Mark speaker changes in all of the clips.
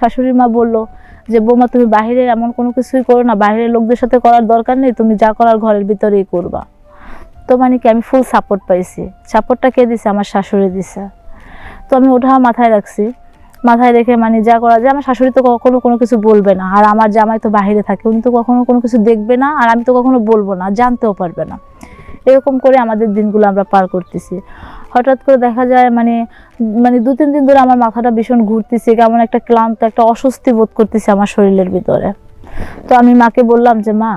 Speaker 1: শাশুড়ি মা বলল যে, বৌমা, তুমি বাইরে এমন কোনো কিছুই করো না। বাইরের লোকদের সাথে করার দরকার নেই। তুমি যা করার ঘরের ভিতরেই করবা। তো মানে কি, আমি ফুল সাপোর্ট পাইছি। সাপোর্টটা কে দিছে? আমার শাশুড়ি দিছে। তো আমি ওটা মাথায় রাখছি। মাথায় রেখে মানে যা করা যায়, আমার শাশুড়ি তো কখনো কোনো কিছু বলবে না। আর আমার জামাই তো বাইরে থাকে, উনি তো কখনো কোনো কিছু দেখবে না, আর আমি তো কখনো বলব না, জানতেও পারবে না। এরকম করে আমাদের দিনগুলো আমরা পার করতেছি। হঠাৎ করে দেখা যায় মানে মানে দু, তিন দিন ধরে আমার মাথাটা ভীষণ ঘুরতেছে, কেমন একটা ক্লান্ত, একটা অস্বস্তি বোধ করতেছে আমার শরীরের ভিতরে। তো আমি মাকে বললাম যে, মা,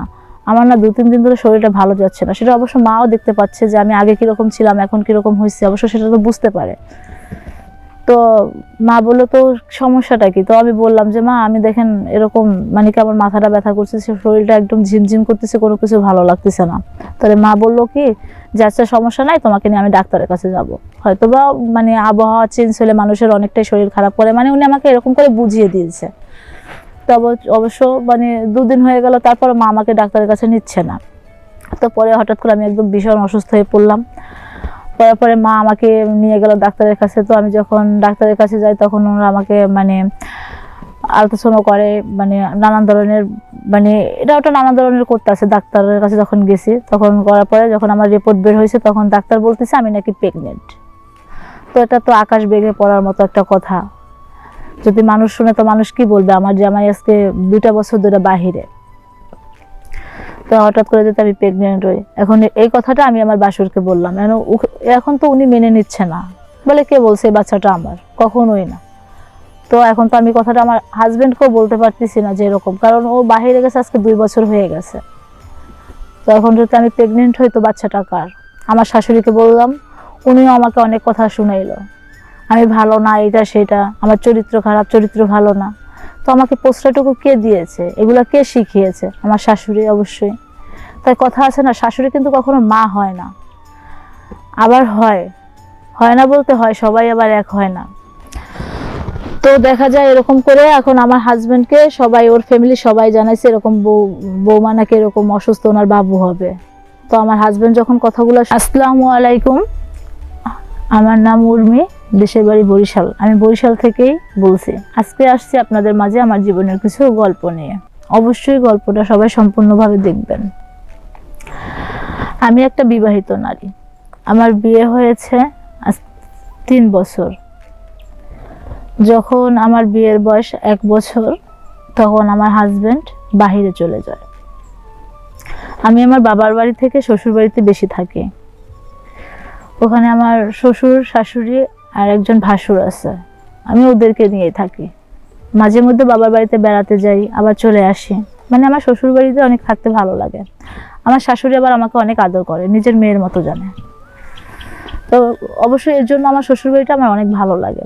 Speaker 1: আমার না দু, তিন দিন ধরে শরীরটা ভালো যাচ্ছে না। সেটা অবশ্য মাও দেখতে পাচ্ছে যে আমি আগে কীরকম ছিলাম, এখন কীরকম হয়েছে অবশ্য সেটা তো বুঝতে পারে। তো মা বলল তো সমস্যাটা কি? তো আমি বললাম যে, মা, আমি দেখেন এরকম মানে কি আমার মাথাটা ব্যথা করতেছে শরীরটা একদম ঝিমঝিম করতেছে, কোনো কিছু ভালো লাগতেছে না। তাহলে মা বলল কি, যে আচ্ছা সমস্যা নাই, তোমাকে নিয়ে আমি ডাক্তারের কাছে যাব। হয়তো বা মানে আবহাওয়া চেঞ্জ হলে মানুষের অনেকটাই শরীর খারাপ করে মানে উনি আমাকে এরকম করে বুঝিয়ে দিয়েছে। তো অবশ্য মানে দুদিন হয়ে গেল তারপর মা আমাকে ডাক্তারের কাছে নিচ্ছে না। তো পরে হঠাৎ করে আমি একদম ভীষণ অসুস্থ হয়ে পড়লাম। পরে পরে মা আমাকে নিয়ে গেল ডাক্তারের কাছে। তো আমি যখন ডাক্তারের কাছে যাই, তখন ওরা আমাকে মানে আলট্রাসাউন্ড করে মানে নানান ধরনের মানে এটা ওটা নানান ধরনের করতে আছে ডাক্তারের কাছে যখন গেছি, তখন করার পরে যখন আমার রিপোর্ট বের হয়েছে, তখন ডাক্তার বলতেছে, আমি নাকি প্রেগনেন্ট তো এটা তো আকাশ বেগে পড়ার মতো একটা কথা। যদি মানুষ শুনে, তো মানুষ কি বলবে? আমার জামাই আজকে দুইটা বছর ধরে বাহিরে। তো হঠাৎ করে যদি আমি প্রেগনেন্ট হই, এখন এই কথাটা আমি আমার বাসুরকে বললাম। এখন তো উনি মেনে নিচ্ছে না। বলে কে বলছে এই বাচ্চাটা আমার? কখনোই না। তো এখন তো আমি কথাটা আমার হাজবেন্ডকেও বলতে পারতেছি না যে এরকম, কারণ ও বাহিরে গেছে, আজকে দুই বছর হয়ে গেছে। তো এখন যদি আমি প্রেগনেন্ট হই, তো বাচ্চাটা কার? আমার শাশুড়িকে বললাম, উনিও আমাকে অনেক কথা শুনাইলো। আমি ভালো না এটা সেটা, আমার চরিত্র খারাপ, চরিত্র ভালো না। আমাকে পোস্টারটুকু কে দিয়েছে? এগুলো কে শিখিয়েছে? আমার শাশুড়ি অবশ্যই। তাই কথা আছে না, শাশুড়ি কিন্তু কখনো মা হয় না। আবার হয়। হয় না বলতে হয়, সবাই আবার এক হয় না। তো দেখা যায় এরকম করে এখন আমার হাজবেন্ডকে সবাই, ওর ফ্যামিলি সবাই জানাইছে এরকম বউ, বৌমা নাকি এরকম অসুস্থ, ওনার বাবু হবে। তো আমার হাজবেন্ড যখন কথাগুলো, আসসালামু আলাইকুম, আমার নাম উর্মি দেশের বাড়ি বরিশাল। আমি বরিশাল থেকেই বলছি। আজকে আসছি আপনাদের মাঝে আমার জীবনের কিছু গল্প নিয়ে। অবশ্যই গল্পটা সবাই সম্পূর্ণভাবে দেখবেন। আমি একটা বিবাহিত নারী। আমার বিয়ে হয়েছে তিন বছর। যখন আমার বিয়ের বয়স এক বছর, তখন আমার হাজব্যান্ড বাহিরে চলে যায়। আমি আমার বাবার বাড়ি থেকে শ্বশুর বাড়িতে বেশি থাকি। ওখানে আমার শ্বশুর, শাশুড়ি আর একজন ভাসুর আছে। আমি ওদেরকে নিয়ে থাকি। মাঝে মধ্যে বাবার বাড়িতে বেড়াতে যাই, আবার চলে আসি। মানে আমার শ্বশুর বাড়িতে অনেক থাকতে ভালো লাগে। আমার শাশুড়ি আবার আমাকে অনেক আদর করে, নিজের মেয়ের মতো জানে। তো অবশ্যই এর জন্য আমার শ্বশুর বাড়িটা আমার অনেক ভালো লাগে।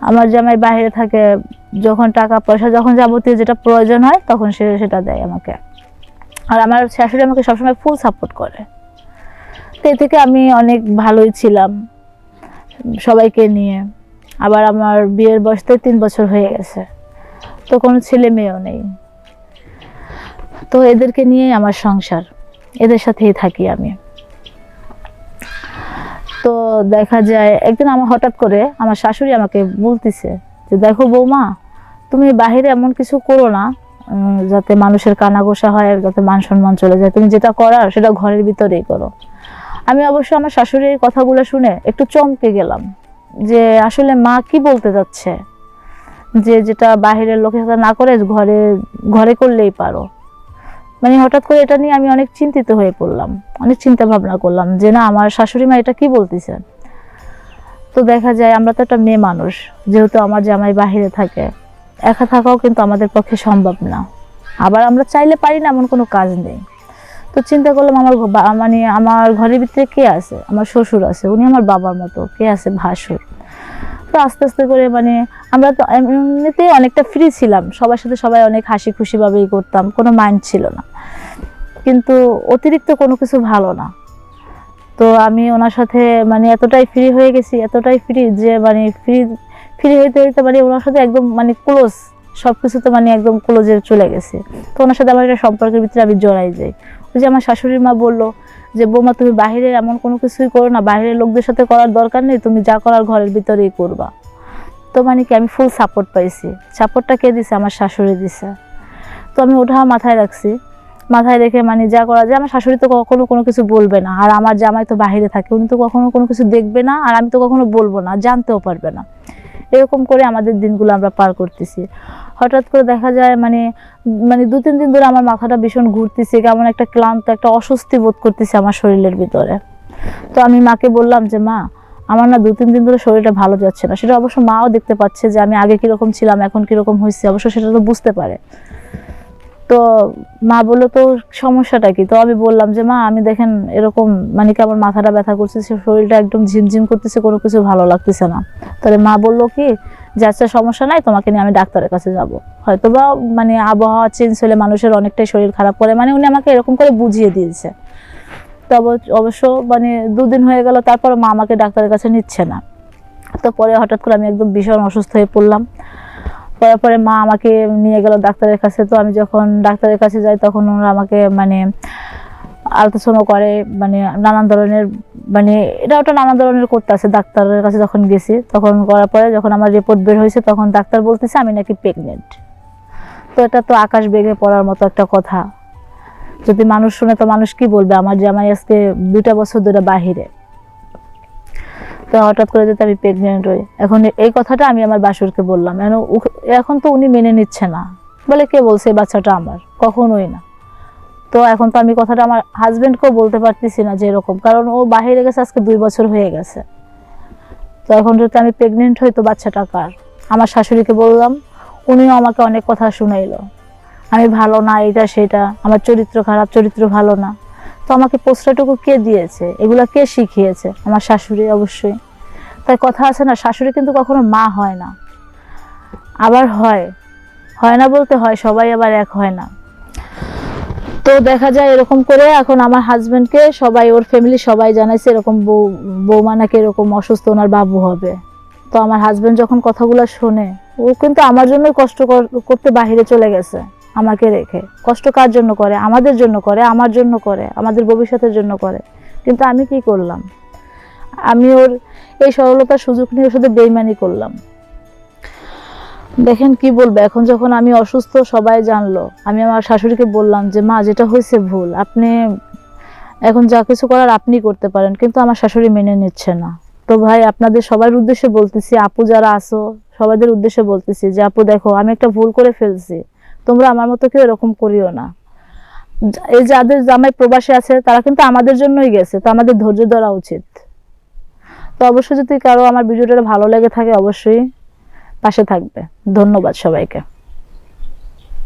Speaker 1: আমার জামাই বাইরে থাকে, যখন টাকা পয়সা, যখন যাবতীয় যেটা প্রয়োজন হয়, তখন সে সেটা দেয় আমাকে। আর আমার শাশুড়ি আমাকে সবসময় ফুল সাপোর্ট করে। তো এ থেকে আমি অনেক ভালোই ছিলাম। সবাইকে নিয়ে। আবার আমার বিয়ের বয়স তো তিন বছর হয়ে গেছে। তো কোনো ছেলে মেয়েও নেই। তো এদেরকে নিয়েই আমার সংসার। এদের সাথেই থাকি আমি। তো দেখা যায়, একদিন আমার হঠাৎ করে আমার শাশুড়ি আমাকে বলতেছে যে, দেখো বৌমা, তুমি বাহিরে এমন কিছু করো না যাতে মানুষের কানাঘোষা হয়, যাতে মান সম্মান চলে যায়। তুমি যেটা করার সেটা ঘরের ভিতরেই করো। আমি অবশ্য আমার শাশুড়ির কথাগুলো শুনে একটু চমকে গেলাম যে আসলে মা কি বলতে যাচ্ছে? যে যেটা বাহিরের লোকের সাথে না করে ঘরে ঘরে করলেই পারো। মানে হঠাৎ করে এটা নিয়ে আমি অনেক চিন্তিত হয়ে পড়লাম, অনেক চিন্তা ভাবনা করলাম যে না, আমার শাশুড়ি মা এটা কি বলতেছেন? তো দেখা যায় আমরা তো একটা মেয়ে মানুষ, যেহেতু আমার জামাই বাহিরে থাকে, একা থাকাও কিন্তু আমাদের পক্ষে সম্ভব না। আবার আমরা চাইলে পারি না, এমন কোনো কাজ নেই। তো চিন্তা করলাম আমার মানে আমার ঘরের ভিতরে কে আছে? আমার শ্বশুর আছে, উনি আমার বাবার মতো, কে আছে? ভাসুর। তো আস্তে আস্তে করে মানে আমরা তো এমনিতেই অনেকটা ফ্রি ছিলাম, সবার সাথে সবাই অনেক হাসি খুশিভাবেই করতাম, কোনো মাইন্ড ছিল না। কিন্তু অতিরিক্ত কোনো কিছু ভালো না। তো আমি ওনার সাথে মানে এতটাই ফ্রি হয়ে গেছি, এতটাই ফ্রি যে মানে ফ্রি ফ্রি হইতে হইতে মানে ওনার সাথে একদম মানে ক্লোজ সব কিছুতে মানে একদম ক্লোজে চলে গেছে। তো ওনার সাথে আমার একটা সম্পর্কের ভিতরে আমি জড়াই যাই। যে আমার শাশুড়ির মা বলল যে, বৌমা, তুমি বাইরে এমন কোনো কিছুই করো না। বাইরের লোকদের সাথে করার দরকার নেই। তুমি যা করার ঘরের ভিতরেই করবা। তো মানে কি, আমি ফুল সাপোর্ট পাইছি। সাপোর্টটা কে দিছে? আমার শাশুড়ি দিছে। তো আমি ওঠা মাথায় রাখছি। মাথায় রেখে মানে যা করা যায়, আমার শাশুড়ি তো কখনো কোনো কিছু বলবে না। আর আমার জামাই তো বাইরে থাকে, উনি তো কখনো কোনো কিছু দেখবে না, আর আমি তো কখনো বলব না, জানতেও পারবে না। এরকম করে আমাদের দিনগুলো আমরা পার করতেছি। হঠাৎ করে দেখা যায় মানে মানে দু, তিন দিন ধরে আমার মাথাটা ভীষণ ঘুরতেছে, কেমন একটা ক্লান্ত, একটা অস্বস্তি বোধ করতেছে আমার শরীরের ভিতরে। তো আমি মাকে বললাম যে, মা, আমার না দু, তিন দিন ধরে শরীরটা ভালো যাচ্ছে না। সেটা অবশ্য মাও দেখতে পাচ্ছে যে আমি আগে কীরকম ছিলাম, এখন কীরকম হয়েছে অবশ্য সেটা তো বুঝতে পারে। তো মা বলল তো সমস্যাটা কি? তো আমি বললাম যে, মা, আমি দেখেন এরকম মানে কি আমার মাথাটা ব্যথা করছে শরীরটা একদম ঝিমঝিম করতেছে, কোনো কিছু ভালো লাগতেছে না। তাহলে মা বলল কি, যে আচ্ছা সমস্যা নাই, তোমাকে নিয়ে আমি ডাক্তারের কাছে যাব। হয়তো বা মানে আবহাওয়া চেঞ্জ হলে মানুষের অনেকটাই শরীর খারাপ করে মানে উনি আমাকে এরকম করে বুঝিয়ে দিয়েছে। তো অবশ্য মানে দুদিন হয়ে গেল, তারপর মা আমাকে ডাক্তারের কাছে নিচ্ছে না। তো পরে হঠাৎ করে আমি একদম ভীষণ অসুস্থ হয়ে পড়লাম। পরে পরে মা আমাকে নিয়ে গেল ডাক্তারের কাছে। তো আমি যখন ডাক্তারের কাছে যাই, তখন ওরা আমাকে মানে আলট্রাসাউন্ড করে মানে নানান ধরনের মানে এটা ওটা নানান ধরনের করতে আছে ডাক্তারের কাছে যখন গেছি। তখন করার পরে যখন আমার রিপোর্ট বের হয়েছে, তখন ডাক্তার বলতেছে, আমি নাকি প্রেগনেন্ট তো এটা তো আকাশ বেগে পড়ার মতো একটা কথা। যদি মানুষ শুনে, তো মানুষ কি বলবে? আমার জামাই আজকে দুইটা বছর ধরে বাহিরে। তো হঠাৎ করে যদি আমি প্রেগনেন্ট হই, এখন এই কথাটা আমি আমার বাসুরকে বললাম। এখন তো উনি মেনে নিচ্ছে না। বলে কে বলছে এই বাচ্চাটা আমার? কখনোই না। তো এখন তো আমি কথাটা আমার হাজব্যান্ডকেও বলতে পারতেছি না যে এরকম, কারণ ও বাহিরে গেছে, আজকে দুই বছর হয়ে গেছে। তো এখন যদি আমি প্রেগনেন্ট হই, তো বাচ্চাটা কার? আমার শাশুড়িকে বললাম, উনিও আমাকে অনেক কথা শুনাইলো। আমি ভালো না এটা সেটা, আমার চরিত্র খারাপ, চরিত্র ভালো না। তো আমাকে পোস্টারটুকু কে দিয়েছে? এগুলা কে শিখিয়েছে? আমার শাশুড়ি অবশ্যই। তাই কথা আছে না, শাশুড়ি কিন্তু কখনো মা হয় না। আবার হয়। হয় না বলতে হয়, সবাই আবার এক হয় না। তো দেখা যায় এরকম করে এখন আমার হাজবেন্ডকে সবাই, ওর ফ্যামিলি সবাই জানাইছে এরকম বউ, বৌমা নাকি এরকম অসুস্থ, ওনার বাবু হবে। তো আমার হাজবেন্ড যখন কথাগুলো শোনে, ও কিন্তু আমার জন্য কষ্ট করতে বাহিরে চলে গেছে। আমাকে রেখে। কষ্ট কার জন্য করে? আমাদের জন্য করে, আমার জন্য করে, আমাদের ভবিষ্যতের জন্য করে। কিন্তু আমি কি করলাম? আমি ওর এই সরলতার সুযোগ নিয়ে ওর সাথে বেইমানি করলাম। দেখেন কি বলব, এখন যখন আমি অসুস্থ, সবাই জানলো। আমি আমার শাশুড়িকে বললাম যে, মা, যেটা হয়েছে ভুল। আপনি এখন যা কিছু করার আপনি করতে পারেন, কিন্তু আমার শাশুড়ি মেনে নিচ্ছে না। তো ভাই, আপনাদের সবার উদ্দেশ্যে বলতেছি, আপু যারা আসো সবাইদের উদ্দেশ্যে বলতেছি যে, আপু, দেখো, আমি একটা ভুল করে ফেলছি। তোমরা আমার মতো কেউ এরকম করিও না। এই যাদের জামাই প্রবাসে আছে, তারা কিন্তু আমাদের জন্যই গেছে, তো আমাদের ধৈর্য ধরা উচিত। তো অবশ্যই যদি কারও আমার ভিডিওটা ভালো লেগে থাকে, অবশ্যই পাশে থাকবে। ধন্যবাদ সবাইকে।